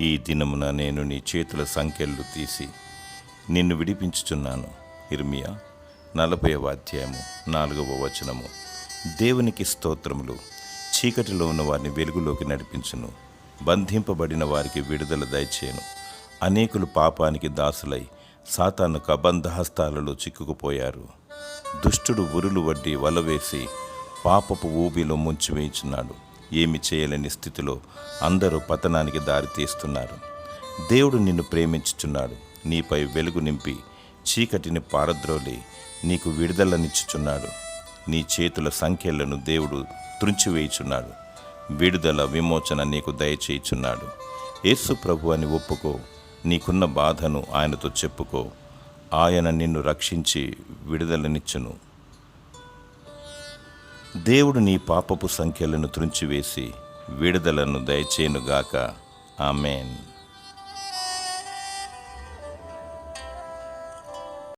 ఈ దినమున నేను నీ చేతుల సంఖ్యలు తీసి నిన్ను విడిపించుచున్నాను. ఇర్మియా నలభైవ అధ్యాయము నాలుగవ వచనము. దేవునికి స్తోత్రములు. చీకటిలో ఉన్న వారిని వెలుగులోకి నడిపించును. బంధింపబడిన వారికి విడుదల దయచేయను. అనేకులు పాపానికి దాసులై సాతాను కబంధహస్తాలలో చిక్కుకుపోయారు. దుష్టుడు ఉరులు వడ్డి వలవేసి పాపపు ఊబిలో ముంచివేయించున్నాడు. ఏమి చేయలేని స్థితిలో అందరూ పతనానికి దారి తీస్తున్నారు. దేవుడు నిన్ను ప్రేమించుచున్నాడు. నీపై వెలుగు నింపి చీకటిని పారద్రోలి నీకు విడుదలనిచ్చుచున్నాడు. నీ చేతుల సంఖ్యలను దేవుడు త్రుంచివేయుచున్నాడు. విడుదల విమోచన నీకు దయచేయుచున్నాడు. యేసు ప్రభు అని ఒప్పుకో. నీకున్న బాధను ఆయనతో చెప్పుకో. ఆయన నిన్ను రక్షించి విడుదలనిచ్చును. దేవుడు నీ పాపపు సంఖ్యలను త్రుంచివేసి విడుదలను దయచేయునుగాక. ఆమెన్.